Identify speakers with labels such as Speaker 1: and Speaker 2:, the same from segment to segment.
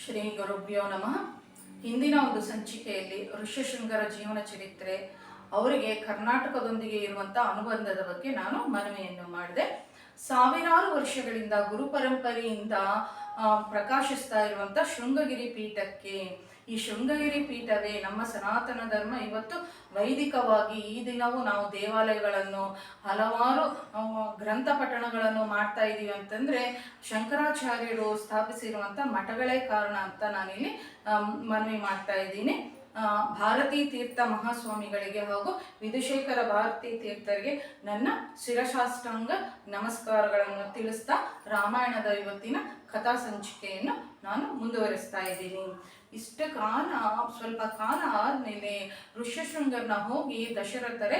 Speaker 1: ಶ್ರೀ ಗುರುಭ್ಯೋ ನಮಃ. ಹಿಂದಿನ ಒಂದು ಸಂಚಿಕೆಯಲ್ಲಿ ಋಷ್ಯಶೃಂಗರ ಜೀವನ ಚರಿತ್ರೆ, ಅವರಿಗೆ ಕರ್ನಾಟಕದೊಂದಿಗೆ ಇರುವಂಥ ಅನುಬಂಧದ ಬಗ್ಗೆ ನಾನು ಮನವಿಯನ್ನು ಮಾಡಿದೆ. ಸಾವಿರಾರು ವರ್ಷಗಳಿಂದ ಗುರು ಪರಂಪರೆಯಿಂದ ಪ್ರಕಾಶಿಸ್ತಾ ಇರುವಂಥ ಶೃಂಗಗಿರಿ ಪೀಠಕ್ಕೆ ಈ ಶೃಂಗಗಿರಿ ಪೀಠವೇ ನಮ್ಮ ಸನಾತನ ಧರ್ಮ. ಇವತ್ತು ವೈದಿಕವಾಗಿ ಈ ದಿನವೂ ನಾವು ದೇವಾಲಯಗಳನ್ನು ಹಲವಾರು ಗ್ರಂಥ ಪಠಣಗಳನ್ನು ಮಾಡ್ತಾ ಇದ್ದೀವಿ ಅಂತಂದ್ರೆ ಶಂಕರಾಚಾರ್ಯರು ಸ್ಥಾಪಿಸಿರುವಂಥ ಮಠಗಳೇ ಕಾರಣ ಅಂತ ನಾನಿಲ್ಲಿ ಮನವಿ ಮಾಡ್ತಾ ಇದ್ದೀನಿ. ಭಾರತೀ ತೀರ್ಥ ಮಹಾಸ್ವಾಮಿಗಳಿಗೆ ಹಾಗೂ ವಿಧುಶೇಖರ ಭಾರತೀ ತೀರ್ಥರಿಗೆ ನನ್ನ ಶಿರಶಾಷ್ಟಾಂಗ ನಮಸ್ಕಾರಗಳನ್ನು ತಿಳಿಸ್ತಾ ರಾಮಾಯಣದ ಇವತ್ತಿನ ಕಥಾ ಸಂಚಿಕೆಯನ್ನು ನಾನು ಮುಂದುವರಿಸ್ತಾ ಇದ್ದೀನಿ. ಇಷ್ಟ ಕಾಲ, ಸ್ವಲ್ಪ ಕಾಲ ಆದಮೇಲೆ ಋಷ್ಯಶೃಂಗರ್ನ ಹೋಗಿ ದಶರಥರೇ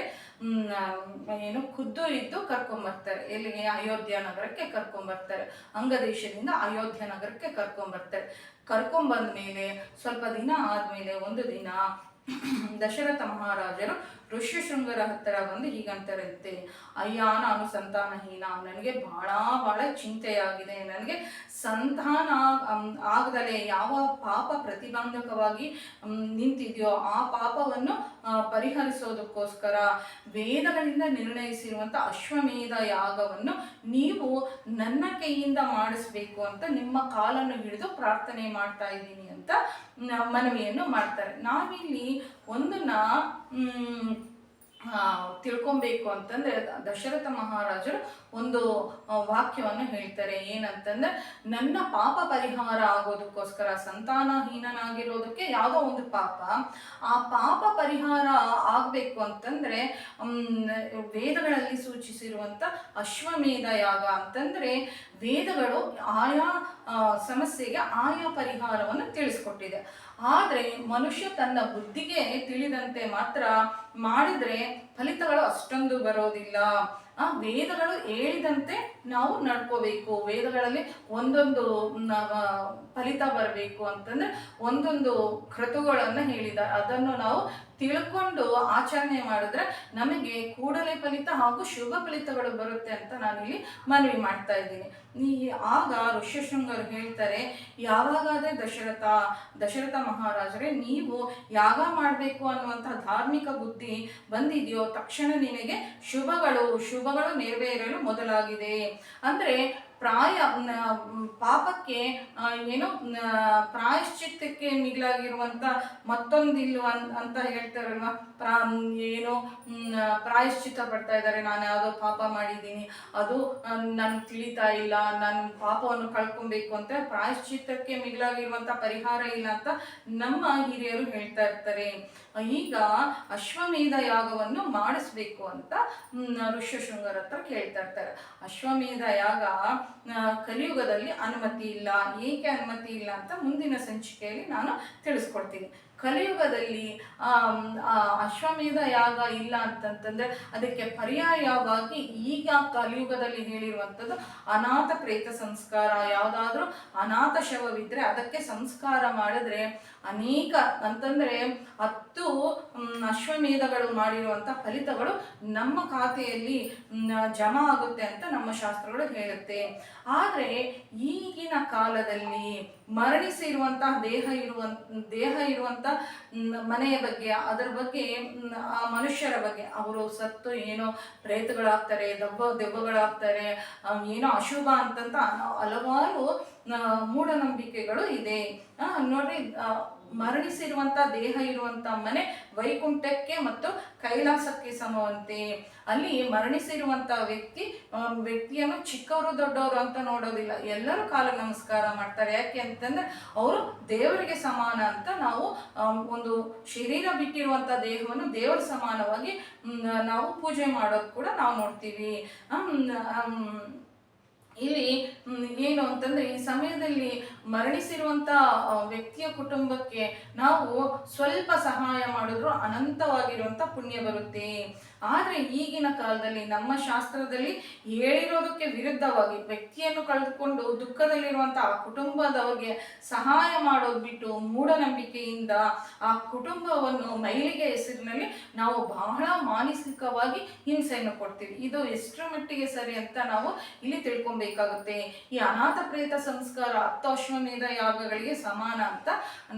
Speaker 1: ಏನು ಖುದ್ದು ಇದ್ದು ಕರ್ಕೊಂಬರ್ತಾರೆ. ಎಲ್ಲಿಗೆ? ಅಯೋಧ್ಯ ನಗರಕ್ಕೆ ಕರ್ಕೊಂಬರ್ತಾರೆ. ಅಂಗದೇಶದಿಂದ ಅಯೋಧ್ಯ ನಗರಕ್ಕೆ ಕರ್ಕೊಂಬರ್ತಾರೆ. ಕರ್ಕೊಂಬಂದ ಮೇಲೆ ಸ್ವಲ್ಪ ದಿನ ಆದಮೇಲೆ ಒಂದು ದಿನ ದಶರಥ ಮಹಾರಾಜರು ಋಷ್ಯಶೃಂಗರ ಹತ್ತಿರ ಬಂದು ಹೀಗಂತಾರಂತೆ ಅಯ್ಯ, ನಾನು ಸಂತಾನಹೀನ. ನನಗೆ ಬಹಳ ಬಹಳ ಚಿಂತೆಯಾಗಿದೆ. ನನಗೆ ಸಂತಾನ ಆಗದಲೇ. ಯಾವ ಪಾಪ ಪ್ರತಿಬಂಧಕವಾಗಿ ನಿಂತಿದೆಯೋ ಆ ಪಾಪವನ್ನು ಪರಿಹರಿಸೋದಕ್ಕೋಸ್ಕರ ವೇದಗಳಿಂದ ನಿರ್ಣಯಿಸಿರುವಂಥ ಅಶ್ವಮೇಧ ಯಾಗವನ್ನು ನೀವು ನನ್ನ ಕೈಯಿಂದ ಮಾಡಿಸ್ಬೇಕು ಅಂತ ನಿಮ್ಮ ಕಾಲನ್ನು ಹಿಡಿದು ಪ್ರಾರ್ಥನೆ ಮಾಡ್ತಾ ಇದ್ದೀನಿ ಅಂತ ಮನವಿಯನ್ನು ಮಾಡ್ತಾರೆ. ನಾವಿಲ್ಲಿ ಒಂದನ್ನ ತಿಳ್ಕೊಬೇಕು ಅಂತಂದ್ರೆ ದಶರಥ ಮಹಾರಾಜರು ಒಂದು ವಾಕ್ಯವನ್ನು ಹೇಳ್ತಾರೆ. ಏನಂತಂದ್ರೆ, ನನ್ನ ಪಾಪ ಪರಿಹಾರ ಆಗೋದಕ್ಕೋಸ್ಕರ ಸಂತಾನಹೀನನಾಗಿರೋದಕ್ಕೆ ಯಾವುದೋ ಒಂದು ಪಾಪ. ಆ ಪಾಪ ಪರಿಹಾರ ಆಗಬೇಕು ಅಂತಂದ್ರೆ ವೇದಗಳಲ್ಲಿ ಸೂಚಿಸಿರುವಂತ ಅಶ್ವಮೇಧ ಯಾಗ ಅಂತಂದ್ರೆ, ವೇದಗಳು ಆಯಾ ಸಮಸ್ಯೆಗೆ ಆಯಾ ಪರಿಹಾರವನ್ನು ತಿಳಿಸ್ಕೊಟ್ಟಿದೆ. ಆದರೆ, ಮನುಷ್ಯ ತನ್ನ ಬುದ್ಧಿಗೆ ತಿಳಿದಂತೆ ಮಾತ್ರ ಮಾಡಿದ್ರೆ ಫಲಿತಗಳು ಅಷ್ಟೊಂದು ಬರೋದಿಲ್ಲ. ಆ ವೇದಗಳು ಹೇಳಿದಂತೆ ನಾವು ನಡ್ಕೋಬೇಕು. ವೇದಗಳಲ್ಲಿ ಒಂದೊಂದು ಫಲಿತ ಬರಬೇಕು ಅಂತಂದ್ರೆ ಒಂದೊಂದು ಕೃತುಗಳನ್ನು ಹೇಳಿದ, ಅದನ್ನು ನಾವು ತಿಳ್ಕೊಂಡು ಆಚರಣೆ ಮಾಡಿದ್ರೆ ನಮಗೆ ಕೂಡಲೇ ಫಲಿತ ಹಾಗೂ ಶುಭ ಫಲಿತಗಳು ಬರುತ್ತೆ ಅಂತ ನಾನಿಲ್ಲಿ ಮನವಿ ಮಾಡ್ತಾ ಇದ್ದೀನಿ. ಈ, ಆಗ ಋಷ್ಯಶೃಂಗರು ಹೇಳ್ತಾರೆ, ಯಾವಾಗಾದ್ರೆ ದಶರಥ ದಶರಥ ಮಹಾರಾಜರೇ, ನೀವು ಯಾಗ ಮಾಡಬೇಕು ಅನ್ನುವಂತಹ ಧಾರ್ಮಿಕ ಬುದ್ಧಿ ಬಂದಿದೆಯೋ ತಕ್ಷಣ ನಿನಗೆ ಶುಭಗಳು ಶುಭಗಳು ನೆರವೇರಲು ಮೊದಲಾಗಿದೆ. ಅಂದ್ರೆ ಪ್ರಾಯ ಪಾಪಕ್ಕೆ ಏನೋ ಪ್ರಾಯಶ್ಚಿತ್ತಕ್ಕೆ ಮಿಗಿಲಾಗಿರುವಂತ ಮತ್ತೊಂದಿಲ್ವ ಅಂತ ಹೇಳ್ತಾರಲ್ವ? ಪ್ರಾ ಏನೋ ಪ್ರಾಯಶ್ಚಿತ್ತ ಪಡ್ತಾ ಇದ್ದಾರೆ. ನಾನು ಯಾವುದೋ ಪಾಪ ಮಾಡಿದ್ದೀನಿ. ಅದು ನನ್ಗೆ ತಿಳಿತಾ ಇಲ್ಲ. ನಾನು ಪಾಪವನ್ನು ಕಳ್ಕೊಬೇಕು ಅಂತ ಪ್ರಾಯಶ್ಚಿತ್ತಕ್ಕೆ ಮಿಗಿಲಾಗಿರುವಂತ ಪರಿಹಾರ ಇಲ್ಲ ಅಂತ ನಮ್ಮ ಹಿರಿಯರು ಹೇಳ್ತಾ ಇರ್ತಾರೆ. ಈಗ ಅಶ್ವಮೇಧ ಯಾಗವನ್ನು ಮಾಡಿಸ್ಬೇಕು ಅಂತ ಋಷ್ಯಶೃಂಗರ ಹತ್ರ ಕೇಳ್ತಾ ಇರ್ತಾರೆ. ಅಶ್ವಮೇಧ ಯಾಗ ಕಲಿಯುಗದಲ್ಲಿ ಅನುಮತಿ ಇಲ್ಲ, ಏಕೆ ಅನುಮತಿ ಇಲ್ಲ ಅಂತ ಮುಂದಿನ ಸಂಚಿಕೆಯಲ್ಲಿ ನಾನು ತಿಳಿಸ್ಕೊಡ್ತೀನಿ. ಕಲಿಯುಗದಲ್ಲಿ ಅಶ್ವಮೇಧ ಯಾಗ ಇಲ್ಲ ಅಂತಂತಂದ್ರೆ ಅದಕ್ಕೆ ಪರ್ಯಾಯವಾಗಿ ಈಗ ಕಲಿಯುಗದಲ್ಲಿ ಹೇಳಿರುವಂಥದ್ದು ಅನಾಥ ಪ್ರೇತ ಸಂಸ್ಕಾರ. ಯಾವುದಾದ್ರೂ ಅನಾಥ ಶವವಿದ್ರೆ ಅದಕ್ಕೆ ಸಂಸ್ಕಾರ ಮಾಡಿದ್ರೆ ಅನೇಕ ಅಂತಂದ್ರೆ ಹತ್ತು ಅಶ್ವಮೇಧಗಳು ಮಾಡಿರುವಂಥ ಫಲಿತಗಳು ನಮ್ಮ ಖಾತೆಯಲ್ಲಿ ಜಮಾ ಆಗುತ್ತೆ ಅಂತ ನಮ್ಮ ಶಾಸ್ತ್ರಗಳು ಹೇಳುತ್ತೆ. ಆದರೆ ಈಗಿನ ಕಾಲದಲ್ಲಿ ಮರಣಿಸಿರುವಂತಹ ದೇಹ ಇರುವಂತ ದೇಹ ಇರುವಂತ ಮನೆಯ ಬಗ್ಗೆ, ಅದರ ಬಗ್ಗೆ ಆ ಮನುಷ್ಯರ ಬಗ್ಗೆ ಅವರು ಸತ್ತು ಏನೋ ಪ್ರೇತಗಳಾಗ್ತಾರೆ ದಬ್ಬ ದೆಬ್ಬಗಳಾಗ್ತಾರೆ ಏನೋ ಅಶುಭ ಅಂತಂತ ಹಲವಾರು ಮೂಢನಂಬಿಕೆಗಳು ಇದೆ. ನೋಡ್ರಿ ಮರಣಿಸಿರುವಂತ ದೇಹ ಇರುವಂತ ಮನೆ ವೈಕುಂಠಕ್ಕೆ ಮತ್ತು ಕೈಲಾಸಕ್ಕೆ ಸಮವಂತೆ. ಅಲ್ಲಿ ಮರಣಿಸಿರುವಂತ ವ್ಯಕ್ತಿ ವ್ಯಕ್ತಿಯನ್ನು ಚಿಕ್ಕವರು ದೊಡ್ಡವರು ಅಂತ ನೋಡೋದಿಲ್ಲ. ಎಲ್ಲರೂ ಕಾಲ ನಮಸ್ಕಾರ ಮಾಡ್ತಾರೆ. ಯಾಕೆ ಅಂತಂದ್ರೆ, ಅವರು ದೇವರಿಗೆ ಸಮಾನ ಅಂತ ನಾವು ಒಂದು ಶರೀರ ಬಿಟ್ಟಿರುವಂತ ದೇಹವನ್ನು ದೇವರ ಸಮಾನವಾಗಿ ನಾವು ಪೂಜೆ ಮಾಡೋದು ಕೂಡ ನಾವು ನೋಡ್ತೀವಿ. ಇಲ್ಲಿ ಏನು ಅಂತಂದ್ರೆ ಈ ಸಮಯದಲ್ಲಿ ಮರಣಿಸಿರುವಂತ ವ್ಯಕ್ತಿಯ ಕುಟುಂಬಕ್ಕೆ ನಾವು ಸ್ವಲ್ಪ ಸಹಾಯ ಮಾಡಿದ್ರು ಅನಂತವಾಗಿರುವಂತ ಪುಣ್ಯ ಬರುತ್ತೆ. ಆದರೆ ಈಗಿನ ಕಾಲದಲ್ಲಿ ನಮ್ಮ ಶಾಸ್ತ್ರದಲ್ಲಿ ಹೇಳಿರೋದಕ್ಕೆ ವಿರುದ್ಧವಾಗಿ ವ್ಯಕ್ತಿಯನ್ನು ಕಳೆದುಕೊಂಡು ದುಃಖದಲ್ಲಿರುವಂತಹ ಆ ಕುಟುಂಬದವರಿಗೆ ಸಹಾಯ ಮಾಡೋದು ಬಿಟ್ಟು ಮೂಢನಂಬಿಕೆಯಿಂದ ಆ ಕುಟುಂಬವನ್ನು ಮೈಲಿಗೆ ಹೆಸರಿನಲ್ಲಿ ನಾವು ಬಹಳ ಮಾನಸಿಕವಾಗಿ ಹಿಂಸೆಯನ್ನು ಕೊಡ್ತೀವಿ. ಇದು ಎಷ್ಟರ ಮಟ್ಟಿಗೆ ಸರಿ ಅಂತ ನಾವು ಇಲ್ಲಿ ತಿಳ್ಕೊಬೇಕಾಗುತ್ತೆ. ಈ ಅನಾಥ ಪ್ರೇತ ಸಂಸ್ಕಾರ ಅಶ್ವಮೇಧ ಯಾಗಗಳಿಗೆ ಸಮಾನ ಅಂತ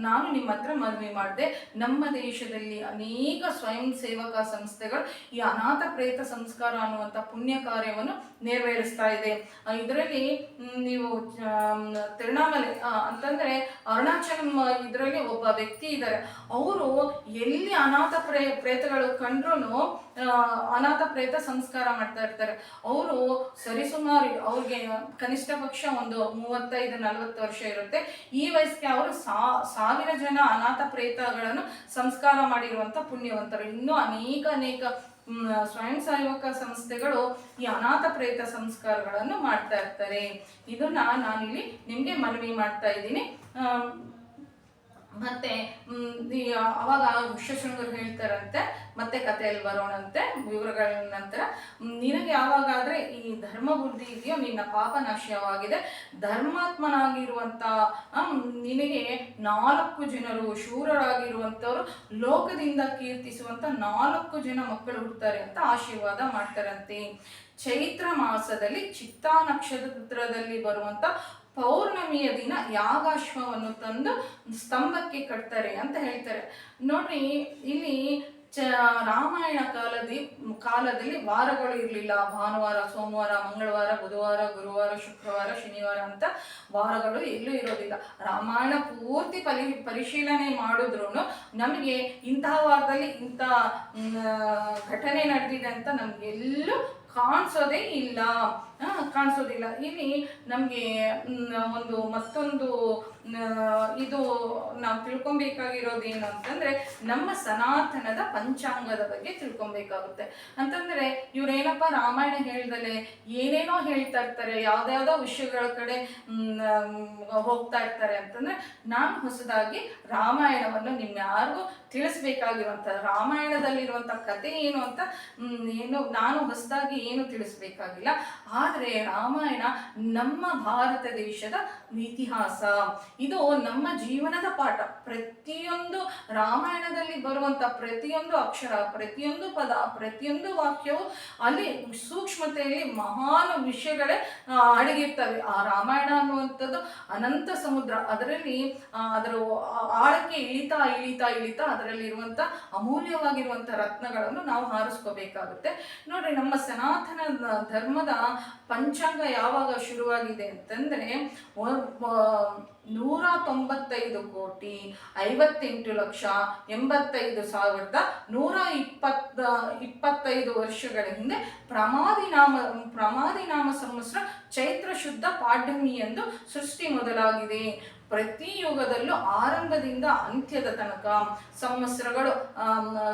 Speaker 1: ನಾನು ನಿಮ್ಮ ಹತ್ರ ಮನವಿ ಮಾಡಿದೆ. ನಮ್ಮ ದೇಶದಲ್ಲಿ ಅನೇಕ ಸ್ವಯಂ ಸೇವಕ ಸಂಸ್ಥೆಗಳು ಈ ಅನಾಥ ಪ್ರೇತ ಸಂಸ್ಕಾರ ಅನ್ನುವಂಥ ಪುಣ್ಯ ಕಾರ್ಯವನ್ನು ನೆರವೇರಿಸ್ತಾ ಇದೆ. ಇದರಲ್ಲಿ ನೀವು ತಿರುಣಾಮಲೆ ಅಂತಂದ್ರೆ ಅರುಣಾಚಲಂ ಇದರಲ್ಲಿ ಒಬ್ಬ ವ್ಯಕ್ತಿ ಇದ್ದಾರೆ ಅವರು ಎಲ್ಲಿ ಅನಾಥ ಪ್ರೇ, ಪ್ರೇತಗಳು ಕಂಡ್ರು ಅನಾಥ ಪ್ರೇತ ಸಂಸ್ಕಾರ ಮಾಡ್ತಾ ಇರ್ತಾರೆ. ಅವರು ಸರಿಸುಮಾರು, ಅವ್ರಿಗೆ ಕನಿಷ್ಠ ಪಕ್ಷ ಒಂದು ಮೂವತ್ತೈದು, ನಲವತ್ತು ವರ್ಷ ಇರುತ್ತೆ. ಈ ವಯಸ್ಸಿಗೆ ಅವರು ಸಾವಿರ ಜನ ಅನಾಥ ಪ್ರೇತಗಳನ್ನು ಸಂಸ್ಕಾರ ಮಾಡಿರುವಂತ ಪುಣ್ಯವಂತರು. ಇನ್ನೂ ಅನೇಕ ಅನೇಕ ಸ್ವಯಂ ಸಹಾಯಕ ಸಂಸ್ಥೆಗಳು ಈ ಅನಾಥ ಪ್ರೇತ ಸಂಸ್ಕಾರಗಳನ್ನು ಮಾಡ್ತಾ ಇರ್ತಾರೆ. ಇದನ್ನ ನಾನಿಲ್ಲಿ ನಿಮಗೆ ಮನವಿ ಮಾಡ್ತಾ ಇದ್ದೀನಿ. ಮತ್ತೆ ಅವಾಗ ವಿಶ್ವಶೃಂಗರು ಹೇಳ್ತಾರಂತೆ ಮತ್ತೆ ಕಥೆಯಲ್ಲಿ ಬರೋಣಂತೆ ವಿವರಗಳ ನಂತರ. ನಿನಗೆ ಯಾವಾಗಾದ್ರೆ ಈ ಧರ್ಮ ಬುದ್ಧಿ ಇದೆಯೋ, ನಿನ್ನ ಪಾಪ ನಾಶವಾಗಿದೆ ಧರ್ಮಾತ್ಮನಾಗಿರುವಂತ ನಿನಗೆ ನಾಲ್ಕು ಜನರು ಶೂರರಾಗಿರುವಂಥವ್ರು ಲೋಕದಿಂದ ಕೀರ್ತಿಸುವಂತ ನಾಲ್ಕು ಜನ ಮಕ್ಕಳು ಹುಡ್ತಾರೆ ಅಂತ ಆಶೀರ್ವಾದ ಮಾಡ್ತಾರಂತೆ. ಚೈತ್ರ ಮಾಸದಲ್ಲಿ ಚಿತ್ತಾ ನಕ್ಷತ್ರದಲ್ಲಿ ಬರುವಂತ ಪೌರ್ಣಮಿಯ ದಿನ ಯಾಗಾಶ್ವವನ್ನು ತಂದು ಸ್ತಂಭಕ್ಕೆ ಕಟ್ತಾರೆ ಅಂತ ಹೇಳ್ತಾರೆ. ನೋಡ್ರಿ, ಇಲ್ಲಿ ಚ ರಾಮಾಯಣ ಕಾಲದಿ, ಕಾಲದಲ್ಲಿ ವಾರಗಳು ಇರಲಿಲ್ಲ. ಭಾನುವಾರ, ಸೋಮವಾರ, ಮಂಗಳವಾರ, ಬುಧವಾರ, ಗುರುವಾರ, ಶುಕ್ರವಾರ, ಶನಿವಾರ ಅಂತ ವಾರಗಳು ಎಲ್ಲೂ ಇರೋದಿಲ್ಲ. ರಾಮಾಯಣ ಪೂರ್ತಿ ಪರಿ ಪರಿಶೀಲನೆ ಮಾಡಿದ್ರು ನಮಗೆ ಇಂತಹ ವಾರದಲ್ಲಿ ಇಂಥ ಘಟನೆ ನಡೆದಿದೆ ಅಂತ ನಮ್ಗೆಲ್ಲೂ ಕಾಣಿಸೋದೇ ಇಲ್ಲ. ಕಾಣಿಸೋದಿಲ್ಲ. ಇಲ್ಲಿ ನಮಗೆ ಒಂದು ಮತ್ತೊಂದು ಇದು ನಾವು ತಿಳ್ಕೊಬೇಕಾಗಿರೋದು ಏನು ಅಂತಂದ್ರೆ ನಮ್ಮ ಸನಾತನದ ಪಂಚಾಂಗದ ಬಗ್ಗೆ ತಿಳ್ಕೊಬೇಕಾಗುತ್ತೆ. ಅಂತಂದ್ರೆ ಇವರೇನಪ್ಪ ರಾಮಾಯಣ ಹೇಳ್ದಲೆ ಏನೇನೋ ಹೇಳ್ತಾ ಇರ್ತಾರೆ ಯಾವ್ದಾವ್ದೋ ವಿಷಯಗಳ ಕಡೆ ಹೋಗ್ತಾ ಇರ್ತಾರೆ ಅಂತಂದ್ರೆ ನಾನು ಹೊಸದಾಗಿ ರಾಮಾಯಣವನ್ನು ನಿಮ್ಮ ಯಾರಿಗೂ ತಿಳಿಸ್ಬೇಕಾಗಿರುವಂಥ, ರಾಮಾಯಣದಲ್ಲಿರುವಂಥ ಕತೆ ಏನು ಅಂತ ಏನು, ನಾನು ಹೊಸದಾಗಿ ಏನು ತಿಳಿಸ್ಬೇಕಾಗಿಲ್ಲ. ಆದರೆ ರಾಮಾಯಣ ನಮ್ಮ ಭಾರತ ದೇಶದ ಇತಿಹಾಸ. ಇದು ನಮ್ಮ ಜೀವನದ ಪಾಠ. ಪ್ರತಿಯೊಂದು ರಾಮಾಯಣದಲ್ಲಿ ಬರುವಂಥ ಪ್ರತಿಯೊಂದು ಅಕ್ಷರ, ಪ್ರತಿಯೊಂದು ಪದ, ಪ್ರತಿಯೊಂದು ವಾಕ್ಯವು ಅಲ್ಲಿ ಸೂಕ್ಷ್ಮತೆಯಲ್ಲಿ ಮಹಾನ್ ವಿಷಯಗಳೇ ಅಡಗಿರ್ತವೆ. ಆ ರಾಮಾಯಣ ಅನ್ನುವಂಥದ್ದು ಅನಂತ ಸಮುದ್ರ. ಅದರಲ್ಲಿ ಅದರ ಆಳಕ್ಕೆ ಇಳಿತಾ ಇಳಿತಾ ಇಳಿತಾ ಅದರಲ್ಲಿ ಇರುವಂಥ ಅಮೂಲ್ಯವಾಗಿರುವಂಥ ರತ್ನಗಳನ್ನು ನಾವು ಹಾರಿಸ್ಕೋಬೇಕಾಗುತ್ತೆ. ನೋಡ್ರಿ, ನಮ್ಮ ಸನಾತನ ಧರ್ಮದ ಪಂಚಾಂಗ ಯಾವಾಗ ಶುರುವಾಗಿದೆ ಅಂತಂದ್ರೆ ನೂರ ತೊಂಬತ್ತೈದು ಕೋಟಿ ಐವತ್ತೆಂಟು ಲಕ್ಷ ಎಂಬತ್ತೈದು ಸಾವಿರದ ನೂರ ಇಪ್ಪತ್ತ, ಇಪ್ಪತ್ತೈದು ವರ್ಷಗಳ ಹಿಂದೆ ಪ್ರಮಾದಿ ನಾಮ ಪ್ರಮಾದಿ ನಾಮ ಸಂವತ್ಸರ ಚೈತ್ರ ಶುದ್ಧ ಪಾಡ್ಯಮಿ ಎಂದು ಸೃಷ್ಟಿ ಮೊದಲಾಗಿದೆ. ಪ್ರತಿ ಯುಗದಲ್ಲೂ ಆರಂಭದಿಂದ ಅಂತ್ಯದ ತನಕ ಸಂವತ್ಸರಗಳು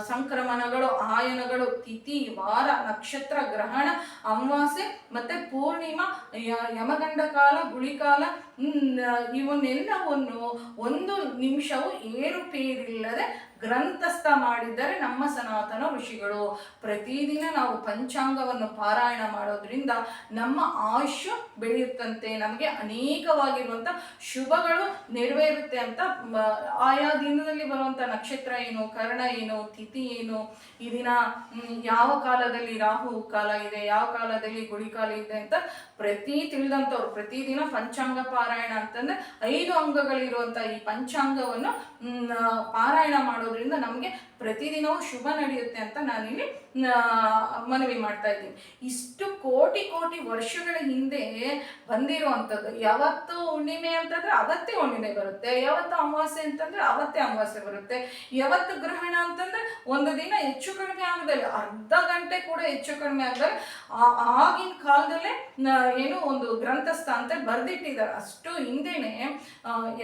Speaker 1: ಸಂಕ್ರಮಣಗಳು, ಆಯನಗಳು, ತಿಥಿ, ವಾರ, ನಕ್ಷತ್ರ, ಗ್ರಹಣ, ಅಮಾವಾಸ್ಯೆ ಮತ್ತೆ ಪೂರ್ಣಿಮಾ ಯಮಗಂಡ ಕಾಲ ಗುಳಿಕಾಲ ಇವನ್ನೆಲ್ಲವನ್ನು ಒಂದು ನಿಮಿಷವು ಏರುಪೇರಿಲ್ಲದೆ ಗ್ರಂಥಸ್ಥ ಮಾಡಿದ್ದಾರೆ ನಮ್ಮ ಸನಾತನ ಋಷಿಗಳು. ಪ್ರತಿದಿನ ನಾವು ಪಂಚಾಂಗವನ್ನು ಪಾರಾಯಣ ಮಾಡೋದ್ರಿಂದ ನಮ್ಮ ಆಯುಷ್ಯ ಬೆಳೆಯುತ್ತಂತೆ. ನಮಗೆ ಅನೇಕವಾಗಿರುವಂಥ ಶುಭಗಳು ನೆರವೇರುತ್ತೆ ಅಂತ ಆಯಾ ದಿನದಲ್ಲಿ ಬರುವಂಥ ನಕ್ಷತ್ರ ಏನು, ಕರ್ಣ ಏನು, ತಿಥಿ ಏನು, ಈ ದಿನ ಯಾವ ಕಾಲದಲ್ಲಿ ರಾಹು ಕಾಲ ಇದೆ, ಯಾವ ಕಾಲದಲ್ಲಿ ಗುಳಿ ಕಾಲ ಇದೆ ಅಂತ ಪ್ರತಿ ತಿಳಿದಂಥವ್ರು, ಪ್ರತಿದಿನ ಪಂಚಾಂಗ ಪಾರಾಯಣ ಅಂತಂದ್ರೆ ಐದು ಅಂಗಗಳಿರುವಂಥ ಈ ಪಂಚಾಂಗವನ್ನು ಪಾರಾಯಣ ಪಾರಾಯಣ ಮಾಡೋದ್ರಿಂದ ನಮಗೆ ಪ್ರತಿದಿನವೂ ಶುಭ ನಡೆಯುತ್ತೆ ಅಂತ ನಾನಿಲ್ಲಿ ಮನವಿ ಮಾಡ್ತಾ ಇದ್ದೀನಿ. ಇಷ್ಟು ಕೋಟಿ ಕೋಟಿ ವರ್ಷಗಳ ಹಿಂದೆ ಬಂದಿರುವಂಥದ್ದು, ಯಾವತ್ತು ಹುಣ್ಣಿಮೆ ಅಂತಂದ್ರೆ ಅವತ್ತೇ ಹುಣ್ಣಿಮೆ ಬರುತ್ತೆ, ಯಾವತ್ತು ಅಮಾವಾಸ್ಯೆ ಅಂತಂದ್ರೆ ಅವತ್ತೇ ಅಮಾವಾಸ್ಯೆ ಬರುತ್ತೆ, ಯಾವತ್ತು ಗ್ರಹಣ ಅಂತಂದ್ರೆ ಒಂದು ದಿನ ಹೆಚ್ಚು ಕಡಿಮೆ ಆಗದಲ್ಲ, ಅರ್ಧ ಗಂಟೆ ಕೂಡ ಹೆಚ್ಚು ಕಡಿಮೆ ಆಗದಲ್ಲ ಆಗಿನ ಕಾಲದಲ್ಲೇ ಏನು ಒಂದು ಗ್ರಂಥಸ್ಥ ಅಂತ ಬರೆದಿಟ್ಟಿದ್ದಾರೆ. ಅಷ್ಟು ಹಿಂದೆನೆ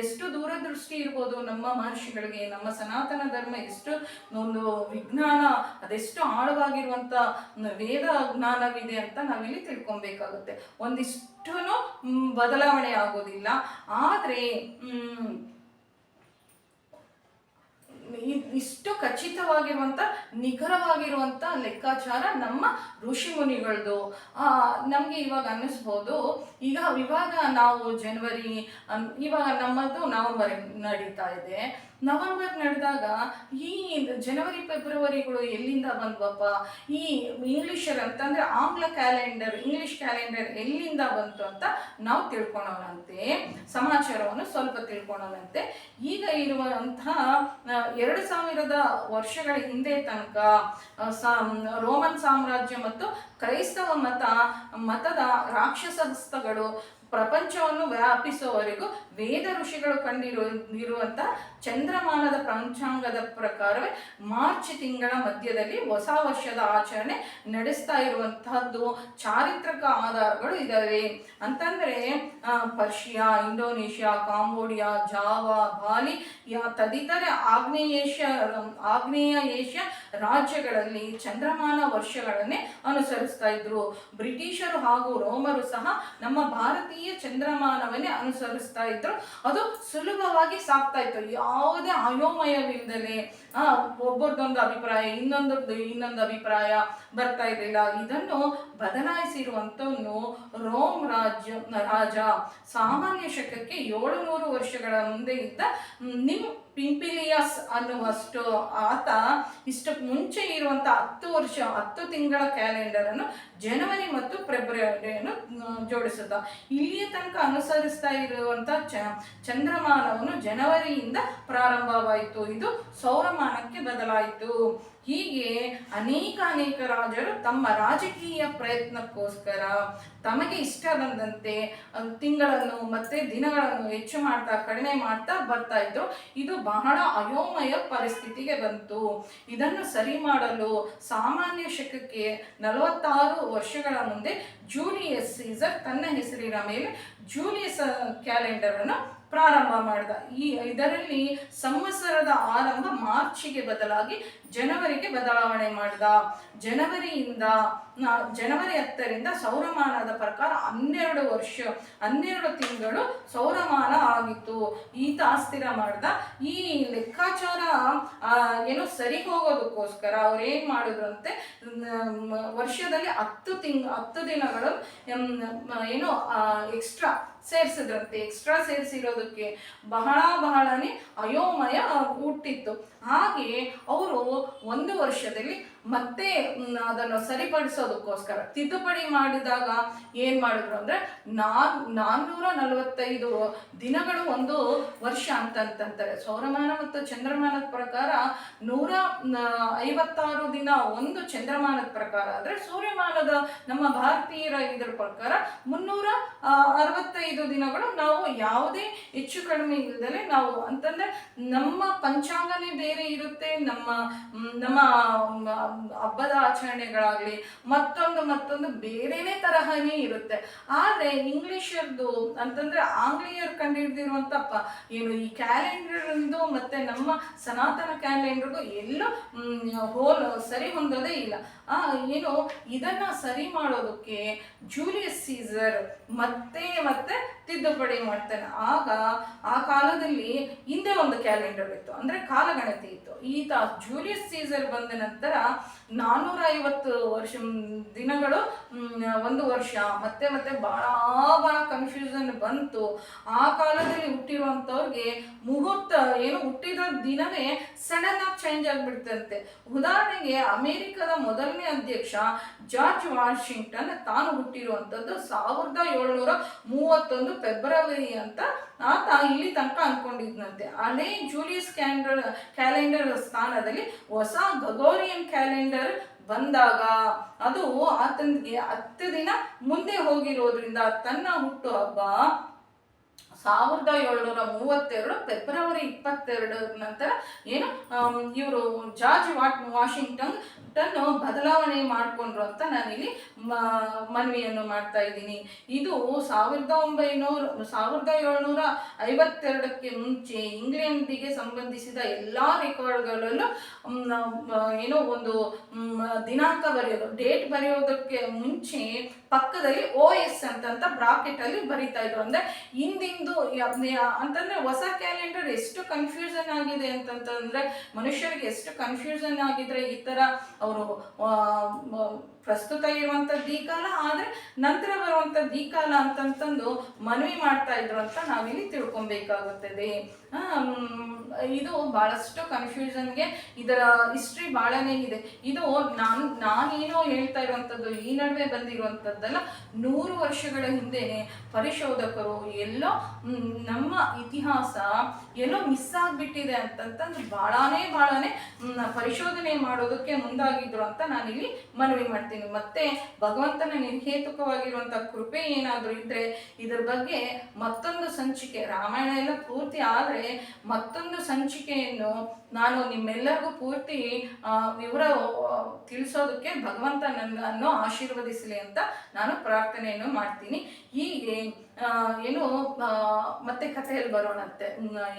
Speaker 1: ಎಷ್ಟು ದೂರದೃಷ್ಟಿ ಇರ್ಬೋದು ನಮ್ಮ ಮಹರ್ಷಿಗಳಿಗೆ, ನಮ್ಮ ಸನಾತನ ಧರ್ಮ ಎಷ್ಟು ಒಂದು ವಿಜ್ಞಾನ, ಅದೆಷ್ಟು ಆಳವಾಗಿರುವಂಥ ವೇದ ಜ್ಞಾನವಿದೆ ಅಂತ ನಾವಿಲ್ಲಿ ತಿಳ್ಕೊಬೇಕಾಗುತ್ತೆ. ಒಂದಿಷ್ಟು ಬದಲಾವಣೆ ಆಗೋದಿಲ್ಲ. ಆದರೆ ಇಷ್ಟು ಖಚಿತವಾಗಿರುವಂಥ ನಿಖರವಾಗಿರುವಂಥ ಲೆಕ್ಕಾಚಾರ ನಮ್ಮ ಋಷಿ ಮುನಿಗಳದು ನಮಗೆ ಇವಾಗ ಅನ್ನಿಸ್ಬೋದು, ಈಗ ಇವಾಗ ನಾವು ಜನವರಿ ಇವಾಗ ನಮ್ಮದು ನವಂಬರ್ ನಡೀತಾ ಇದೆ. ನವಂಬರ್ ನಡೆದಾಗ ಈ ಜನವರಿ, ಫೆಬ್ರವರಿಗಳು ಎಲ್ಲಿಂದ ಬಂದ್ವಪ್ಪ? ಈ ಇಂಗ್ಲಿಷರ್ ಅಂತಂದ್ರೆ ಆಂಗ್ಲ ಕ್ಯಾಲೆಂಡರ್, ಇಂಗ್ಲಿಷ್ ಕ್ಯಾಲೆಂಡರ್ ಎಲ್ಲಿಂದ ಬಂತು ಅಂತ ನಾವು ತಿಳ್ಕೊಳೋಣಂತೆ. ಸಮಾಚಾರವನ್ನು ಸ್ವಲ್ಪ ತಿಳ್ಕೊಳೋಣಂತೆ. ಈಗ ಇರುವಂತಹ ಎರಡು ಸಾವಿರದ ವರ್ಷಗಳ ಹಿಂದೆ ತನಕ ರೋಮನ್ ಸಾಮ್ರಾಜ್ಯ ಮತ್ತು ಕ್ರೈಸ್ತವ ಮತ, ಮತದ ರಾಕ್ಷಸಸ್ಥಗಳು ಪ್ರಪಂಚವನ್ನು ವ್ಯಾಪಿಸುವವರೆಗೂ ವೇದ ಋಷಿಗಳು ಕಂಡಿರೋ ಇರುವಂತ ಚಂದ್ರಮಾನದ ಪಂಚಾಂಗದ ಪ್ರಕಾರವೇ ಮಾರ್ಚ್ ತಿಂಗಳ ಮಧ್ಯದಲ್ಲಿ ಹೊಸ ವರ್ಷದ ಆಚರಣೆ ನಡೆಸ್ತಾ ಇರುವಂತಹದ್ದು. ಚಾರಿತ್ರಿಕ ಆಧಾರಗಳು ಇದಾವೆ. ಅಂತಂದ್ರೆ Persia, Indonesia, Cambodia, Java, Bali, ಯಾ- ತದಿತರೆ ಆಗ್ನೇಯ ಆಗ್ನೇಯ ಏಷ್ಯಾ ರಾಜ್ಯಗಳಲ್ಲಿ ಚಂದ್ರಮಾನ ವರ್ಷಗಳನ್ನೇ ಅನುಸರಿಸ್ತಾ ಇದ್ರು. ಬ್ರಿಟಿಷರು ಹಾಗೂ ರೋಮರು ಸಹ ನಮ್ಮ ಭಾರತೀಯ ಚಂದ್ರಮಾನವನ್ನೇ ಅನುಸರಿಸ್ತಾ ಇದ್ರು. ಅದು ಸುಲಭವಾಗಿ ಸಾಕ್ತಾ ಇತ್ತು. ಯಾವುದೇ ಅಯೋಮಯವಿಲ್ಲದೆ ಆ, ಒಬ್ಬರದೊಂದು ಅಭಿಪ್ರಾಯ ಇನ್ನೊಂದು ಇನ್ನೊಂದು ಅಭಿಪ್ರಾಯ ಬರ್ತಾ ಇರಲಿಲ್ಲ ಇದನ್ನು ಬದಲಾಯಿಸಿರುವಂತವನು ರೋಮ್ ರಾಜ್ಯ, ರಾಜ ಸಾಮಾನ್ಯ ಶಕಕ್ಕೆ ಏಳುನೂರು ವರ್ಷಗಳ ಮುಂದೆ ಇದ್ದ ನಿಮ್ ಪಿಂಪಿಲಿಯಸ್ ಅನ್ನುವಷ್ಟು ಆತ ಇಷ್ಟಕ್ಕೆ ಮುಂಚೆ ಇರುವಂಥ ಹತ್ತು ವರ್ಷ, ಹತ್ತು ತಿಂಗಳ ಕ್ಯಾಲೆಂಡರ್ ಅನ್ನು ಜನವರಿ ಮತ್ತು ಫೆಬ್ರವರಿಯನ್ನು ಜೋಡಿಸುತ್ತ. ಇಲ್ಲಿಯ ತನಕ ಅನುಸರಿಸ್ತಾ ಇರುವಂಥ ಚ, ಚಂದ್ರಮಾನವನ್ನು ಜನವರಿಯಿಂದ ಪ್ರಾರಂಭವಾಯಿತು. ಇದು ಸೌರಮಾನಕ್ಕೆ ಬದಲಾಯಿತು. ಹೀಗೆ ಅನೇಕ ಅನೇಕ ರಾಜರು ತಮ್ಮ ರಾಜಕೀಯ ಪ್ರಯತ್ನಕ್ಕೋಸ್ಕರ ತಮಗೆ ಇಷ್ಟ ಬಂದಂತೆ ತಿಂಗಳನ್ನು ಮತ್ತೆ ದಿನಗಳನ್ನು ಹೆಚ್ಚು ಮಾಡ್ತಾ, ಕಡಿಮೆ ಮಾಡ್ತಾ ಬರ್ತಾ ಇದ್ರು ಇದು ಬಹಳ ಅಯೋಮಯ ಪರಿಸ್ಥಿತಿಗೆ ಬಂತು. ಇದನ್ನು ಸರಿ ಮಾಡಲು ಸಾಮಾನ್ಯ ಶಕಕ್ಕೆ ನಲವತ್ತಾರು ವರ್ಷಗಳ ಮುಂದೆ ಜೂಲಿಯಸ್ ಸೀಸರ್ ತನ್ನ ಹೆಸರಿನ ಮೇಲೆ ಜೂಲಿಯಸ್ ಕ್ಯಾಲೆಂಡರ್ ಅನ್ನು ಪ್ರಾರಂಭ ಮಾಡಿದ. ಈ ಇದರಲ್ಲಿ ಸಂವತ್ಸರದ ಆರಂಭ ಮಾರ್ಚಿಗೆ ಬದಲಾಗಿ ಜನವರಿಗೆ ಬದಲಾವಣೆ ಮಾಡಿದ. ಜನವರಿಯಿಂದ ಜನವರಿ ಹತ್ತರಿಂದ ಸೌರಮಾನದ ಪ್ರಕಾರ ಹನ್ನೆರಡು ವರ್ಷ, ಹನ್ನೆರಡು ತಿಂಗಳು ಸೌರಮಾನ ಆಗಿತ್ತು. ಈತ ಅಸ್ಥಿರ ಮಾಡ್ದ. ಈ ಲೆಕ್ಕಾಚಾರ ಏನು ಸರಿ ಹೋಗೋದಕ್ಕೋಸ್ಕರ ಅವ್ರು ಏನ್ ಅಂತೆ ವರ್ಷದಲ್ಲಿ ಹತ್ತು ತಿಂಗ್, ಹತ್ತು ದಿನಗಳು ಏನೋ ಎಕ್ಸ್ಟ್ರಾ ಸೇರಿಸಿದ್ರಂತೆ. ಎಕ್ಸ್ಟ್ರಾ ಸೇರಿಸಿರೋದಕ್ಕೆ ಬಹಳ ಬಹಳನೇ ಅಯೋಮಯ ಹುಟ್ಟಿತ್ತು. ಹಾಗೆ ಅವರು ಒಂದು ವರ್ಷದಲ್ಲಿ ಮತ್ತೆ ಅದನ್ನು ಸರಿಪಡಿಸೋದಕ್ಕೋಸ್ಕರ ತಿದ್ದುಪಡಿ ಮಾಡಿದಾಗ ಏನು ಮಾಡಿದ್ರು ಅಂದರೆ ನಾನ್, ನಾನ್ನೂರ ನಲವತ್ತೈದು ದಿನಗಳು ಒಂದು ವರ್ಷ ಅಂತಂತಂತಾರೆ. ಸೌರಮಾನ ಮತ್ತು ಚಂದ್ರಮಾನದ ಪ್ರಕಾರ ನೂರ ಐವತ್ತಾರು ದಿನ ಒಂದು ಚಂದ್ರಮಾನದ ಪ್ರಕಾರ ಅಂದರೆ ಸೂರ್ಯಮಾನದ ನಮ್ಮ ಭಾರತೀಯರ ಇದ್ರ ಪ್ರಕಾರ ಮುನ್ನೂರ ಅರವತ್ತೈದು ದಿನಗಳು ನಾವು ಯಾವುದೇ ಹೆಚ್ಚು ಕಡಿಮೆ ಇಲ್ಲದಲೆ ನಾವು ಅಂತಂದ್ರೆ ನಮ್ಮ ಪಂಚಾಂಗನೇ ಬೇರೆ ಇರುತ್ತೆ. ನಮ್ಮ ನಮ್ಮ ಹಬ್ಬದ ಆಚರಣೆಗಳಾಗ್ಲಿ, ಮತ್ತೊಂದು ಮತ್ತೊಂದು ಬೇರೆನೇ ತರಹನೇ ಇರುತ್ತೆ. ಆದರೆ ಇಂಗ್ಲಿಷರ್ದು ಅಂತಂದ್ರೆ ಆಂಗ್ಲೇಯರ್ ಕಂಡುಹಿಡಿದಿರುವಂತ ಪ ಏನು ಈ ಕ್ಯಾಲೆಂಡರ್ದು ಮತ್ತೆ ನಮ್ಮ ಸನಾತನ ಕ್ಯಾಲೆಂಡರ್ಗೂ ಎಲ್ಲೂ ಹೋಲ್, ಸರಿ ಹೊಂದೋದೇ ಇಲ್ಲ. ಆ, ಏನು ಇದನ್ನ ಸರಿ ಮಾಡೋದಕ್ಕೆ ಜೂಲಿಯಸ್ ಸೀಸರ್ ಮತ್ತೆ ಮತ್ತೆ ತಿದ್ದುಪಡಿ ಮಾಡ್ತಾನೆ. ಆಗ ಆ ಕಾಲದಲ್ಲಿ ಹಿಂದೆ ಒಂದು ಕ್ಯಾಲೆಂಡರ್ ಇತ್ತು. ಅಂದ್ರೆ ಕಾಲಗಣತಿ. ಇತ್ತು. ಈತ ಜೂಲಿಯಸ್ ಸೀಸರ್ ಬಂದ ನಂತರ ನಾನ್ನೂರ ಐವತ್ತು ವರ್ಷ ದಿನಗಳು ಒಂದು ವರ್ಷ. ಮತ್ತೆ ಮತ್ತೆ ಬಹಳ ಬಹಳ ಕನ್ಫ್ಯೂಷನ್ ಬಂತು. ಆ ಕಾಲದಲ್ಲಿ ಹುಟ್ಟಿರುವಂಥವ್ರಿಗೆ ಮುಹೂರ್ತ, ಏನು ಹುಟ್ಟಿದ ದಿನವೇ ಸಡನ್ ಆಗಿ ಚೇಂಜ್ ಆಗ್ಬಿಡ್ತಂತೆ. ಉದಾಹರಣೆಗೆ ಅಮೆರಿಕದ ಮೊದಲನೇ ಅಧ್ಯಕ್ಷ ಜಾರ್ಜ್ ವಾಷಿಂಗ್ಟನ್ ತಾನು ಹುಟ್ಟಿರುವಂಥದ್ದು ಸಾವಿರದ ಏಳ್ನೂರ ಮೂವತ್ತೊಂದು ಫೆಬ್ರವರಿ ಅಂತ ಆತ ಇಲ್ಲಿ ತನಕ ಅನ್ಕೊಂಡಿದ್ನಂತೆ. ಅದೇ ಜೂಲಿಯಸ್ ಕ್ಯಾಲೆಂಡರ್ ಕ್ಯಾಲೆಂಡರ್ ಸ್ಥಾನದಲ್ಲಿ ಹೊಸ ಗಗೋರಿಯನ್ ಕ್ಯಾಲೆಂಡರ್ ಬಂದಾಗ ಅದು ಆತನಿಗೆ ಹತ್ತು ದಿನ ಮುಂದೆ ಹೋಗಿರೋದ್ರಿಂದ ತನ್ನ ಹುಟ್ಟುಹಬ್ಬ ಸಾವಿರದ ಏಳ್ನೂರ ಮೂವತ್ತೆರಡು ಫೆಬ್ರವರಿ ಇಪ್ಪತ್ತೆರಡು ನಂತರ ಏನು ಇವರು ಜಾರ್ಜ್ ವಾಟ್ ವಾಷಿಂಗ್ಟನ್ ಟನ್ನು ಬದಲಾವಣೆ ಮಾಡಿಕೊಂಡ್ರು ಅಂತ ನಾನಿಲ್ಲಿ ಮನವಿಯನ್ನು ಮಾಡ್ತಾ ಇದ್ದೀನಿ. ಇದು ಸಾವಿರದ ಒಂಬೈನೂರ, ಸಾವಿರದ ಏಳ್ನೂರ ಐವತ್ತೆರಡಕ್ಕೆ ಮುಂಚೆ ಇಂಗ್ಲೆಂಡಿಗೆ ಸಂಬಂಧಿಸಿದ ಎಲ್ಲ ರೆಕಾರ್ಡ್ಗಳಲ್ಲೂ ಏನೋ ಒಂದು ದಿನಾಂಕ ಬರೆಯೋದು, ಡೇಟ್ ಬರೆಯೋದಕ್ಕೆ ಮುಂಚೆ ಪಕ್ಕದಲ್ಲಿ ಓ ಎಸ್ ಅಂತಂತ ಬ್ರಾಕೆಟ್ ಅಲ್ಲಿ ಬರಿತಾ ಇದ್ರು. ಅಂದ್ರೆ ಹಿಂದಿಂದು ಅಂತಂದ್ರೆ ಹೊಸ ಕ್ಯಾಲೆಂಡರ್ ಎಷ್ಟು ಕನ್ಫ್ಯೂಷನ್ ಆಗಿದೆ ಅಂತಂತಂದ್ರೆ ಮನುಷ್ಯರಿಗೆ ಎಷ್ಟು ಕನ್ಫ್ಯೂಷನ್ ಆಗಿದ್ರೆ ಈ ತರ ಅವರು ಪ್ರಸ್ತುತ ಇರುವಂತ ದೀಕಾಲ ಕಾಲ, ಆದರೆ ನಂತರ ಬರುವಂತ ದೀಕಾಲ ಕಾಲ ಅಂತಂತಂದು ಮನವಿ ಮಾಡ್ತಾ ಇದ್ರು ಅಂತ ನಾವಿಲ್ಲಿ ತಿಳ್ಕೊಬೇಕಾಗುತ್ತದೆ. ಇದು ಬಹಳಷ್ಟು ಕನ್ಫ್ಯೂಷನ್ಗೆ ಇದರ ಹಿಸ್ಟ್ರಿ ಬಹಳನೇ ಇದೆ. ಇದು ನಾನು, ನಾನೇನೋ ಹೇಳ್ತಾ ಇರುವಂಥದ್ದು ಈ ನಡುವೆ ಬಂದಿರುವಂಥದ್ದಲ್ಲ ನೂರು ವರ್ಷಗಳ ಹಿಂದೆನೆ ಪರಿಶೋಧಕರು ಎಲ್ಲೋ ನಮ್ಮ ಇತಿಹಾಸ ಎಲ್ಲೋ ಮಿಸ್ ಆಗಿಬಿಟ್ಟಿದೆ ಅಂತಂತಂದು ಬಹಳನೇ ಬಹಳನೇ ಪರಿಶೋಧನೆ ಮಾಡೋದಕ್ಕೆ ಮುಂದಾಗಿದ್ರು ಅಂತ ನಾನಿಲ್ಲಿ ಮನವಿ ಮಾಡ್ತೀನಿ. ಮತ್ತೆ ಭಗವಂತನ ನಿರ್ಹೇತುಕವಾಗಿರುವಂಥ ಕೃಪೆ ಏನಾದರೂ ಇದ್ರೆ ಇದ್ರ ಬಗ್ಗೆ ಮತ್ತೊಂದು ಸಂಚಿಕೆ. ರಾಮಾಯಣ ಎಲ್ಲ ಪೂರ್ತಿ ಆದರೆ ಮತ್ತೊಂದು ಸಂಚಿಕೆಯನ್ನು ನಾನು ನಿಮ್ಮೆಲ್ಲರಿಗೂ ಪೂರ್ತಿ ವಿವರ ತಿಳಿಸೋದಕ್ಕೆ ಭಗವಂತ ನನ್ನನ್ನು ಆಶೀರ್ವದಿಸಲಿ ಅಂತ ನಾನು ಪ್ರಾರ್ಥನೆಯನ್ನು ಮಾಡ್ತೀನಿ. ಹೀಗೆ ಏನು ಮತ್ತೆ ಕಥೆಯಲ್ಲಿ ಬರೋಣಂತೆ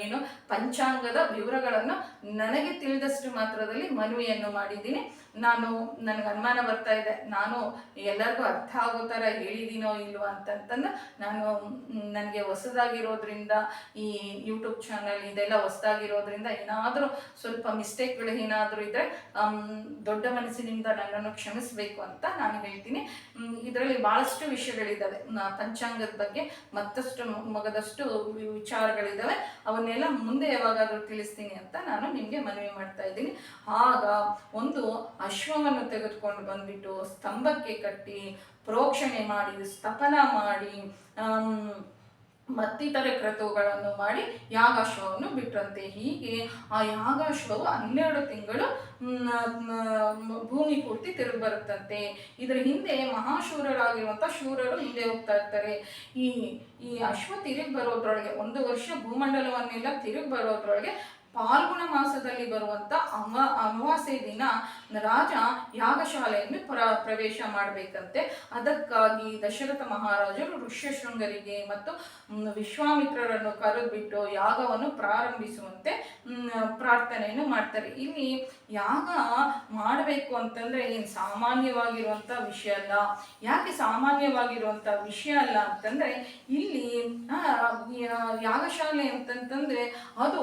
Speaker 1: ಏನು, ಪಂಚಾಂಗದ ವಿವರಗಳನ್ನು ನನಗೆ ತಿಳಿದಷ್ಟು ಮಾತ್ರದಲ್ಲಿ ಮನವಿಯನ್ನು ಮಾಡಿದ್ದೀನಿ. ನಾನು, ನನಗೆ ಅನುಮಾನ ಬರ್ತಾ ಇದೆ. ನಾನು ಎಲ್ಲರಿಗೂ ಅರ್ಥ ಆಗೋ ಥರ ಹೇಳಿದ್ದೀನೋ ಇಲ್ವೋ ಅಂತಂತಂದು ನಾನು, ನನಗೆ ಹೊಸದಾಗಿರೋದ್ರಿಂದ, ಈ ಯೂಟ್ಯೂಬ್ ಚಾನಲ್ ಇದೆಲ್ಲ ಹೊಸದಾಗಿರೋದ್ರಿಂದ ಏನಾದರೂ ಸ್ವಲ್ಪ ಮಿಸ್ಟೇಕ್ಗಳು ಏನಾದರೂ ಇದ್ದರೆ ದೊಡ್ಡ ಮನಸ್ಸಿನಿಂದ ನನ್ನನ್ನು ಕ್ಷಮಿಸಬೇಕು ಅಂತ ನಾನು ಹೇಳ್ತೀನಿ. ಇದರಲ್ಲಿ ಭಾಳಷ್ಟು ವಿಷಯಗಳಿದ್ದಾವೆ ಪಂಚಾಂಗದ ಬಗ್ಗೆ ಮತ್ತಷ್ಟು ಮಗದಷ್ಟು ವಿಚಾರಗಳಿದ್ದಾವೆ ಅವನ್ನೆಲ್ಲ ಮುಂದೆ ಯಾವಾಗಾದರೂ ತಿಳಿಸ್ತೀನಿ ಅಂತ ನಾನು ನಿಮಗೆ ಮನವಿ ಮಾಡ್ತಾ ಇದ್ದೀನಿ. ಆಗ ಒಂದು ಅಶ್ವವನ್ನು ತೆಗೆದುಕೊಂಡು ಬಂದ್ಬಿಟ್ಟು, ಸ್ತಂಭಕ್ಕೆ ಕಟ್ಟಿ, ಪ್ರೋಕ್ಷಣೆ ಮಾಡಿ ಸ್ಥಪನ ಮಾಡಿ ಮತ್ತಿತರ ಕ್ರತುಗಳನ್ನು ಮಾಡಿ ಯಾಗಾಶ್ವವನ್ನು ಬಿಟ್ಟಂತೆ ಹೀಗೆ ಆ ಯಾಗಾಶ್ವವು ಹನ್ನೆರಡು ತಿಂಗಳು ಭೂಮಿ ಪೂರ್ತಿ ತಿರುಗಿ ಬರುತ್ತಂತೆ. ಇದರ ಹಿಂದೆ ಮಹಾಶೂರರಾಗಿರುವಂಥ ಶೂರರು ಹಿಂದೆ ಹೋಗ್ತಾ ಇರ್ತಾರೆ. ಈ ಈ ಅಶ್ವ ತಿರುಗಿ ಬರೋದ್ರೊಳಗೆ ಒಂದು ವರ್ಷ ಭೂಮಂಡಲವನ್ನೆಲ್ಲ ತಿರುಗಿ ಬರೋದ್ರೊಳಗೆ ಪಾಲ್ಗುಣ ಮಾಸದಲ್ಲಿ ಬರುವಂತ ಅಮ, ಅಮಾವಾಸ್ಯೆ ದಿನ ರಾಜ ಯಾಗಶಾಲೆಯನ್ನು ಪ್ರ, ಪ್ರವೇಶ ಮಾಡಬೇಕಂತೆ. ಅದಕ್ಕಾಗಿ ದಶರಥ ಮಹಾರಾಜರು ಋಷ್ಯಶೃಂಗರಿಗೆ ಮತ್ತು ವಿಶ್ವಾಮಿತ್ರರನ್ನು ಕರೆದುಬಿಟ್ಟು ಯಾಗವನ್ನು ಪ್ರಾರಂಭಿಸುವಂತೆ ಪ್ರಾರ್ಥನೆಯನ್ನು ಮಾಡ್ತಾರೆ. ಇಲ್ಲಿ ಯಾಗ ಮಾಡಬೇಕು ಅಂತಂದ್ರೆ ಏನು ಸಾಮಾನ್ಯವಾಗಿರುವಂಥ ವಿಷಯ ಅಲ್ಲ. ಯಾಕೆ ಸಾಮಾನ್ಯವಾಗಿರುವಂಥ ವಿಷಯ ಅಲ್ಲ ಅಂತಂದ್ರೆ, ಇಲ್ಲಿ ಯಾಗಶಾಲೆ ಅಂತಂತಂದ್ರೆ ಅದು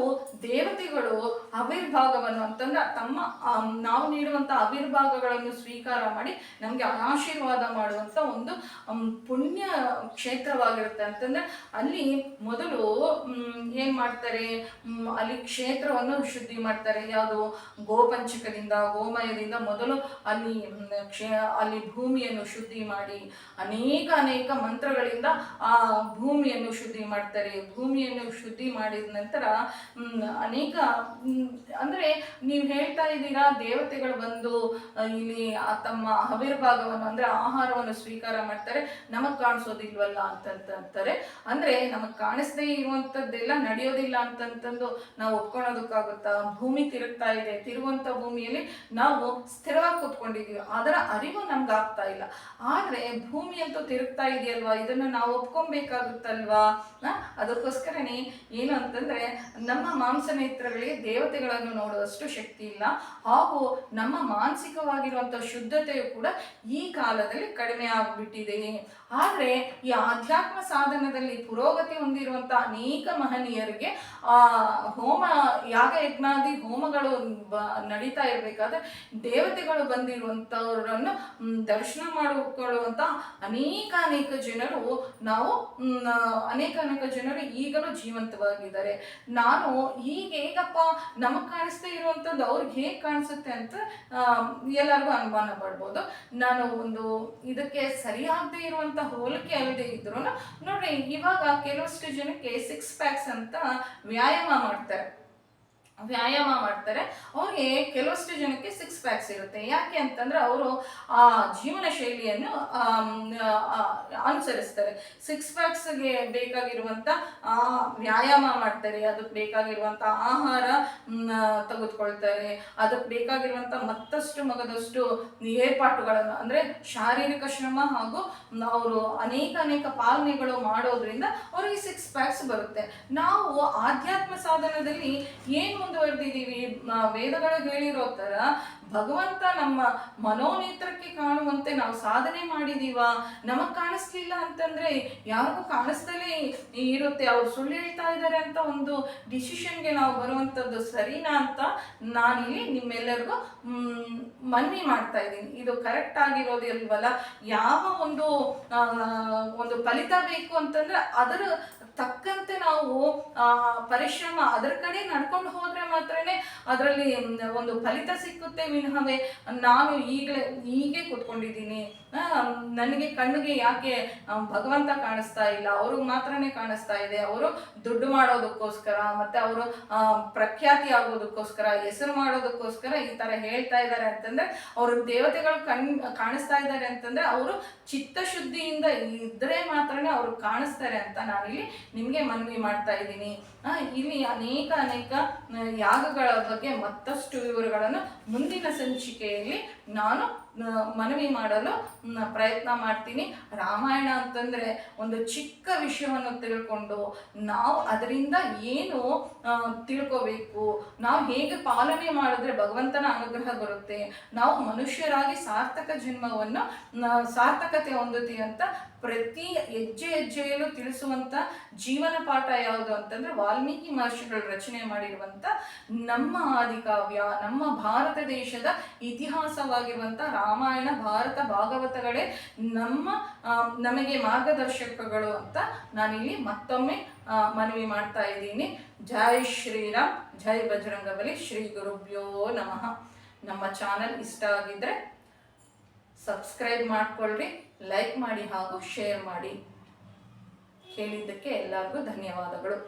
Speaker 1: ದೇವತೆಗಳು ಆವಿರ್ಭಾಗವನ್ನು ಅಂತಂದ್ರೆ ತಮ್ಮ ನಾವು ನೀಡುವಂಥ ಆವಿರ್ಭಾಗಗಳನ್ನು ಸ್ವೀಕಾರ ಮಾಡಿ ನಮಗೆ ಆಶೀರ್ವಾದ ಮಾಡುವಂಥ ಒಂದು ಪುಣ್ಯ ಕ್ಷೇತ್ರವಾಗಿರುತ್ತೆ ಅಂತಂದ್ರೆ ಅಲ್ಲಿ ಮೊದಲು ಏನ್ ಮಾಡ್ತಾರೆ? ಅಲ್ಲಿ ಕ್ಷೇತ್ರವನ್ನು ಶುದ್ಧಿ ಮಾಡ್ತಾರೆ. ಯಾವುದು? ಗೋಪಂಚಕದಿಂದ, ಗೋಮಯದಿಂದ ಮೊದಲು ಅಲ್ಲಿ ಕ್ಷೇ, ಅಲ್ಲಿ ಭೂಮಿಯನ್ನು ಶುದ್ಧಿ ಮಾಡಿ ಅನೇಕ ಅನೇಕ ಮಂತ್ರಗಳಿಂದ ಆ ಭೂಮಿಯನ್ನು ಶುದ್ಧಿ ಮಾಡ್ತಾರೆ. ಭೂಮಿಯನ್ನು ಶುದ್ಧಿ ಮಾಡಿದ ನಂತರ ಅನೇಕ ಮ್, ಅಂದ್ರೆ ನೀವು ಹೇಳ್ತಾ ಇದ್ದೀರಾ ದೇವತೆಗಳು ಬಂದು ಇಲ್ಲಿ ತಮ್ಮ ಆವಿರ್ಭಾಗವನ್ನು ಅಂದ್ರೆ ಆಹಾರವನ್ನು ಸ್ವೀಕಾರ ಮಾಡ್ತಾರೆ ನಮಗ್ ಕಾಣಿಸೋದಿಲ್ವಲ್ಲ ಅಂತಂತಾರೆ ಅಂದ್ರೆ ನಮಗ್ ಕಾಣಿಸದೇ ಇರುವಂತದ್ದೆಲ್ಲ ನಡೆಯೋದಿಲ್ಲ ಅಂತಂತಂದು ನಾವು ಒಪ್ಕೊಳೋದಕ್ಕಾಗುತ್ತಾ? ಭೂಮಿ ತಿರುಗ್ತಾ ಇದೆ ತಿರುವಂತ ಭೂಮಿಯಲ್ಲಿ ನಾವು ಸ್ಥಿರವಾಗಿ ಕೂತ್ಕೊಂಡಿದೀವಿ. ಅದರ ಅರಿವು ನಮ್ಗೆ ಆಗ್ತಾ ಇಲ್ಲ. ಆದ್ರೆ ಭೂಮಿ ಅಂತೂ ತಿರುಗ್ತಾ ಇದೆಯಲ್ವಾ? ಇದನ್ನ ನಾವು ಒಪ್ಕೊಬೇಕಾಗುತ್ತಲ್ವಾ ಅದಕ್ಕೋಸ್ಕರನೇ ಏನು ಅಂತಂದ್ರೆ ನಮ್ಮ ಮಾಂಸ ನೇತ್ರಗಳಿಗೆ ದೇವತೆಗಳನ್ನು ನೋಡುವಷ್ಟು ಶಕ್ತಿ ಇಲ್ಲ. ಹಾಗೂ ನಮ್ಮ ಮಾನಸಿಕವಾಗಿರುವಂಥ ಶುದ್ಧತೆಯು ಕೂಡ ಈ ಕಾಲದಲ್ಲಿ ಕಡಿಮೆ ಆಗಿಬಿಟ್ಟಿದೆ. ಆದರೆ ಈ ಆಧ್ಯಾತ್ಮ ಸಾಧನದಲ್ಲಿ ಪುರೋಗತಿ ಹೊಂದಿರುವಂಥ ಅನೇಕ ಮಹನೀಯರಿಗೆ, ಆ, ಹೋಮ, ಯಾಗ ಯಜ್ಞಾದಿ ಹೋಮಗಳು ನಡೀತಾ ಇರಬೇಕಾದ್ರೆ ದೇವತೆಗಳು ಬಂದಿರುವಂಥವರನ್ನು ದರ್ಶನ ಮಾಡಿಕೊಳ್ಳುವಂಥ ಅನೇಕ ಅನೇಕ ಜನರು ನಾವು ಅನೇಕ ಅನೇಕ ಜನರು ಈಗಲೂ ಜೀವಂತವಾಗಿದ್ದಾರೆ. ನಾನು ಈಗ ಹೇಗಪ್ಪ ನಮಗೆ ಕಾಣಿಸ್ತಾ ಇರುವಂಥದ್ದು ಅವ್ರಿಗೆ ಹೇಗೆ ಕಾಣಿಸುತ್ತೆ ಅಂತ ಎಲ್ಲರಿಗೂ ಅನುಮಾನ ಪಡ್ಬೋದು. ನಾನು ಒಂದು ಇದಕ್ಕೆ ಸರಿಯಾಗದೇ ಇರುವಂಥ ಹೋಲಿಕೆ ಅಲ್ಲದೆ ಇದ್ರು ನೋಡ್ರಿ, ಇವಾಗ ಕೆಲವಷ್ಟು ಜನಕ್ಕೆ ಸಿಕ್ಸ್ ಪ್ಯಾಕ್ಸ್ ಅಂತ ವ್ಯಾಯಾಮ ಮಾಡ್ತಾರೆ. ವ್ಯಾಯಾಮ ಮಾಡ್ತಾರೆ. ಅವ್ರಿಗೆ ಕೆಲವಷ್ಟು ಜನಕ್ಕೆ ಸಿಕ್ಸ್ ಪ್ಯಾಕ್ಸ್ ಇರುತ್ತೆ. ಯಾಕೆ ಅಂತಂದ್ರೆ ಅವರು ಆ ಜೀವನ ಶೈಲಿಯನ್ನು ಅನುಸರಿಸ್ತಾರೆ. ಸಿಕ್ಸ್ ಪ್ಯಾಕ್ಸ್ಗೆ ಬೇಕಾಗಿರುವಂಥ ಆ, ವ್ಯಾಯಾಮ ಮಾಡ್ತಾರೆ. ಅದಕ್ಕೆ ಬೇಕಾಗಿರುವಂಥ ಆಹಾರ ತೆಗೆದುಕೊಳ್ತಾರೆ. ಅದಕ್ಕೆ ಬೇಕಾಗಿರುವಂಥ ಮತ್ತಷ್ಟು ಮಗದಷ್ಟು ಏರ್ಪಾಟುಗಳನ್ನು ಅಂದರೆ ಶಾರೀರಿಕ ಶ್ರಮ ಹಾಗೂ ಅವರು ಅನೇಕ ಅನೇಕ ಪಾಲನೆಗಳು ಮಾಡೋದ್ರಿಂದ ಅವರಿಗೆ ಸಿಕ್ಸ್ ಪ್ಯಾಕ್ಸ್ ಬರುತ್ತೆ. ನಾವು ಆಧ್ಯಾತ್ಮ ಸಾಧನದಲ್ಲಿ ಏನು ಮುಂದುವರೆದಿದ್ದೀವಿ ವೇದಗಳು ಹೇಳಿರೋ ತರ ಭಗವಂತ ನಮ್ಮ ಮನೋನೇತ್ರಕ್ಕೆ ಕಾಣುವಂತೆ ನಾವು ಸಾಧನೆ ಮಾಡಿದೀವ? ನಮಗ್ ಕಾಣಿಸ್ಲಿಲ್ಲ ಅಂತಂದ್ರೆ ಯಾರಿಗೂ ಕಾಣಿಸ್ದಲೇ ಇರುತ್ತೆ. ಅವ್ರು ಸುಳ್ಳು ಹೇಳ್ತಾ ಇದ್ದಾರೆ ಅಂತ ಒಂದು ಡಿಸಿಷನ್ಗೆ ನಾವು ಬರುವಂಥದ್ದು ಸರಿನಾ ಅಂತ ನಾನಿಲ್ಲಿ ನಿಮ್ಮೆಲ್ಲರಿಗೂ ಮ್, ಮನವಿ ಮಾಡ್ತಾ ಇದ್ದೀನಿ. ಇದು ಕರೆಕ್ಟ್ ಆಗಿರೋದಿಲ್ವಲ್ಲ ಯಾವ ಒಂದು ಒಂದು ಫಲಿತ ಬೇಕು ಅಂತಂದ್ರೆ ಅದರ ತಕ್ಕಂತೆ ನಾವು ಪರಿಶ್ರಮ ಅದರ ಕಡೆ ನಡ್ಕೊಂಡು ಹೋದ್ರೆ ಮಾತ್ರನೇ ಅದರಲ್ಲಿ, ಒಂದು ಫಲಿತ ಸಿಕ್ಕುತ್ತೆ ವಿನಹವೇ ನಾನು ಈಗಲೇ, ಹೀಗೆ ಕೂತ್ಕೊಂಡಿದ್ದೀನಿ. ನನಗೆ ಕಣ್ಣಿಗೆ ಯಾಕೆ ಭಗವಂತ ಕಾಣಿಸ್ತಾ ಇಲ್ಲ ಅವ್ರಿಗೆ ಮಾತ್ರನೇ ಕಾಣಿಸ್ತಾ ಇದೆ, ಅವರು ದುಡ್ಡು ಮಾಡೋದಕ್ಕೋಸ್ಕರ, ಮತ್ತೆ ಅವರು ಪ್ರಖ್ಯಾತಿ ಆಗೋದಕ್ಕೋಸ್ಕರ, ಹೆಸರು ಮಾಡೋದಕ್ಕೋಸ್ಕರ ಈ ತರ ಹೇಳ್ತಾ ಇದ್ದಾರೆ ಅಂತಂದ್ರೆ, ಅವರು ದೇವತೆಗಳು ಕಣ್, ಕಾಣಿಸ್ತಾ ಇದ್ದಾರೆ ಅಂತಂದ್ರೆ ಅವರು ಚಿತ್ತ ಶುದ್ಧಿಯಿಂದ ಇದ್ರೆ ಮಾತ್ರನೇ ಅವರು ಕಾಣಿಸ್ತಾರೆ ಅಂತ ನಾನಿಲ್ಲಿ ನಿಮಗೆ ಮನವಿ ಮಾಡ್ತಾ ಇದ್ದೀನಿ. ಇಲ್ಲಿ ಅನೇಕ ಅನೇಕ ಯಾಗಗಳ ಬಗ್ಗೆ ಮತ್ತಷ್ಟು ವಿವರಗಳನ್ನು ಮುಂದಿನ ಸಂಚಿಕೆಯಲ್ಲಿ ನಾನು ಮನವಿ ಮಾಡಲು ಪ್ರಯತ್ನ ಮಾಡ್ತೀನಿ. ರಾಮಾಯಣ ಅಂತಂದ್ರೆ ಒಂದು ಚಿಕ್ಕ ವಿಷಯವನ್ನು ತಿಳ್ಕೊಂಡು ನಾವು ಅದರಿಂದ ಏನು ತಿಳ್ಕೋಬೇಕು? ನಾವು ಹೇಗೆ ಪಾಲನೆ ಮಾಡಿದ್ರೆ ಭಗವಂತನ ಅನುಗ್ರಹ ಬರುತ್ತೆ? ನಾವು ಮನುಷ್ಯರಾಗಿ ಸಾರ್ಥಕ ಜನ್ಮವನ್ನು ಸಾರ್ಥಕತೆ ಹೊಂದುತ್ತೀವಿ ಅಂತ ಪ್ರತಿ ಹೆಜ್ಜೆ ಹೆಜ್ಜೆಯಲ್ಲೂ ತಿಳಿಸುವಂಥ ಜೀವನ ಪಾಠ ಯಾವುದು ಅಂತಂದ್ರೆ ವಾಲ್ಮೀಕಿ ಮಹರ್ಷಿಗಳು ರಚನೆ ಮಾಡಿರುವಂಥ ನಮ್ಮ ಆದಿಕಾವ್ಯ, ನಮ್ಮ ಭಾರತ ದೇಶದ ಇತಿಹಾಸವಾಗಿರುವಂತ ರಾಮಾಯಣ, ಭಾರತ, ಭಾಗವತಗಳೇ ನಮ್ಮ ನಮಗೆ ಮಾರ್ಗದರ್ಶಕಗಳು ಅಂತ ನಾನಿಲ್ಲಿ ಮತ್ತೊಮ್ಮೆ ಮನವಿ ಮಾಡ್ತಾ ಇದ್ದೀನಿ. ಜೈ ಶ್ರೀರಾಮ್, ಜೈ ಬಜರಂಗಬಲಿ ಶ್ರೀ ಗುರುಭ್ಯೋ ನಮಃ. ನಮ್ಮ ಚಾನಲ್ ಇಷ್ಟ ಆಗಿದ್ರೆ ಸಬ್ಸ್ಕ್ರೈಬ್ ಮಾಡ್ಕೊಳ್ರಿ ಲೈಕ್ ಮಾಡಿ ಹಾಗೂ ಶೇರ್ ಮಾಡಿ. ಕೇಳಿದ್ದಕ್ಕೆ ಎಲ್ಲರಿಗೂ ಧನ್ಯವಾದಗಳು.